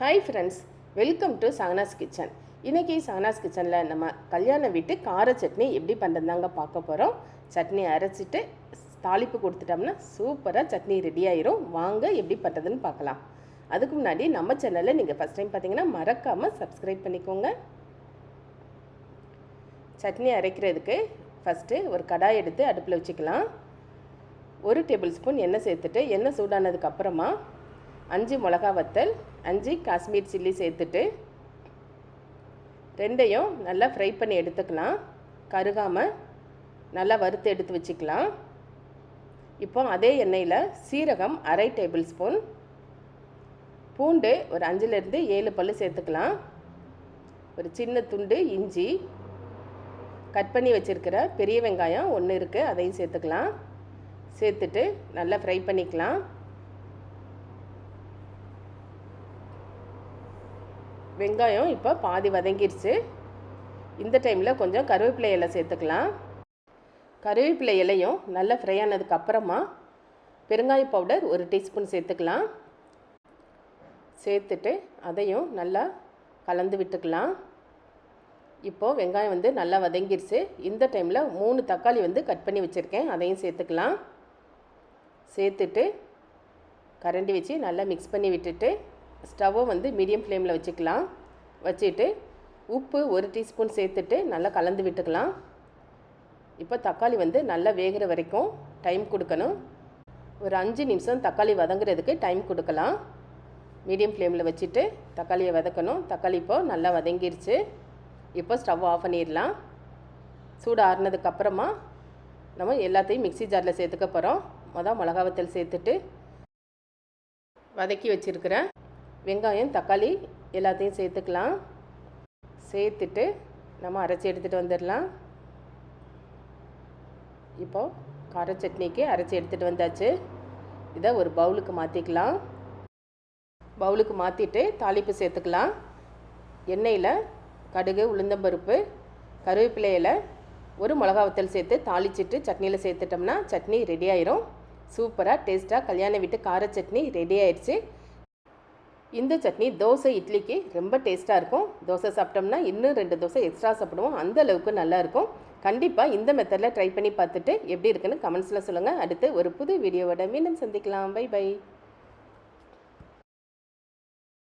Hi friends welcome to Sagana's kitchen இன்றைக்கி சகனாஸ் கிச்சனில் நம்ம கல்யாண வீட்டு கார சட்னி எப்படி பண்ணுறதாங்க பார்க்க போகிறோம் சட்னி அரைச்சிட்டு தாளிப்பு கொடுத்துட்டோம்னா சூப்பராக சட்னி ரெடி ஆயிரும். வாங்க எப்படி பண்ணுறதுன்னு பார்க்கலாம். அதுக்கு முன்னாடி நம்ம சேனலில் நீங்கள் ஃபஸ்ட் டைம் பார்த்தீங்கன்னா மறக்காமல் சப்ஸ்கிரைப் பண்ணிக்கோங்க. சட்னி அரைக்கிறதுக்கு ஃபஸ்ட்டு ஒரு கடாய் எடுத்து அடுப்பில் வச்சுக்கலாம். ஒரு டேபிள் ஸ்பூன் எண்ணெய் சேர்த்துட்டு எண்ணெய் சூடானதுக்கப்புறமா அஞ்சு மிளகா வத்தல் அஞ்சு காஷ்மீர் சில்லி சேர்த்துட்டு ரெண்டையும் நல்லா ஃப்ரை பண்ணி எடுத்துக்கலாம். கருகாமல் நல்லா வறுத்து எடுத்து வச்சுக்கலாம். இப்போ அதே எண்ணெயில் சீரகம் அரை டேபிள் ஸ்பூன் பூண்டு ஒரு அஞ்சுலேருந்து ஏழு பல் சேர்த்துக்கலாம். ஒரு சின்ன துண்டு இஞ்சி கட் பண்ணி வச்சுருக்கிற பெரிய வெங்காயம் ஒன்று இருக்குது அதையும் சேர்த்துக்கலாம். சேர்த்துட்டு நல்லா ஃப்ரை பண்ணிக்கலாம். வெங்காயம் இப்போ பாதி வதங்கிருச்சு. இந்த டைமில் கொஞ்சம் கருவேப்பிலை இலை சேர்த்துக்கலாம். கருவேப்பிலை இலையும் நல்லா ஃப்ரை ஆனதுக்கு அப்புறமா பெருங்காய பவுடர் ஒரு டீஸ்பூன் சேர்த்துக்கலாம். சேர்த்துட்டு அதையும் நல்லா கலந்து விட்டுக்கலாம். இப்போது வெங்காயம் வந்து நல்லா வதங்கிடுச்சு இந்த டைமில் மூணு தக்காளி வந்து கட் பண்ணி வச்சுருக்கேன். அதையும் சேர்த்துக்கலாம். சேர்த்துட்டு கரண்டி வச்சு நல்லா மிக்ஸ் பண்ணி விட்டுட்டு ஸ்டவ்வை வந்து மீடியம் ஃப்ளேமில் வச்சுக்கலாம். வச்சுட்டு உப்பு ஒரு டீஸ்பூன் சேர்த்துட்டு நல்லா கலந்து விட்டுக்கலாம். இப்போ தக்காளி வந்து நல்லா வேகிற வரைக்கும் டைம் கொடுக்கணும். ஒரு அஞ்சு நிமிஷம் தக்காளி வதங்குறதுக்கு டைம் கொடுக்கலாம். மீடியம் ஃப்ளேமில் வச்சுட்டு தக்காளியை வதக்கணும். தக்காளி இப்போது நல்லா வதங்கிருச்சு. இப்போ ஸ்டவ் ஆஃப் பண்ணிடலாம். சூடு ஆறுனதுக்கப்புறமா நம்ம எல்லாத்தையும் மிக்சி ஜாரில் சேர்த்துக்க போகிறோம் மொதல் மிளகாவத்தல் சேர்த்துட்டு வதக்கி வச்சுருக்கிறேன். வெங்காயம் தக்காளி எல்லாத்தையும் சேர்த்துக்கலாம். சேர்த்துட்டு நம்ம அரைச்சி எடுத்துகிட்டு வந்துடலாம். இப்போது கார சட்னிக்கு அரைச்சி எடுத்துகிட்டு வந்தாச்சு. இதை ஒரு பவுலுக்கு மாற்றிக்கலாம் பவுலுக்கு மாற்றிட்டு தாளிப்பு சேர்த்துக்கலாம். எண்ணெயில் கடுகு உளுந்தம்பருப்பு கருவேப்பிலையில் ஒரு மிளகா வத்தல் சேர்த்து தாளிச்சிட்டு சட்னியில் சேர்த்துட்டோம்னா சட்னி ரெடி ஆயிரும். சூப்பராக டேஸ்ட்டாக கல்யாண வீட்டு கார சட்னி ரெடி ஆயிடுச்சு. இந்த சட்னி தோசை இட்லிக்கு ரொம்ப டேஸ்ட்டாக இருக்கும். தோசை சாப்பிட்டோம்னா இன்னும் ரெண்டு தோசை எக்ஸ்ட்ரா சாப்பிடுவோம். அந்த அளவுக்கு நல்லாயிருக்கும் கண்டிப்பாக இந்த மெத்தடில் ட்ரை பண்ணி பார்த்துட்டு எப்படி இருக்குன்னு கமெண்ட்ஸில் சொல்லுங்கள் அடுத்து ஒரு புது வீடியோவோட மீண்டும் சந்திக்கலாம். By by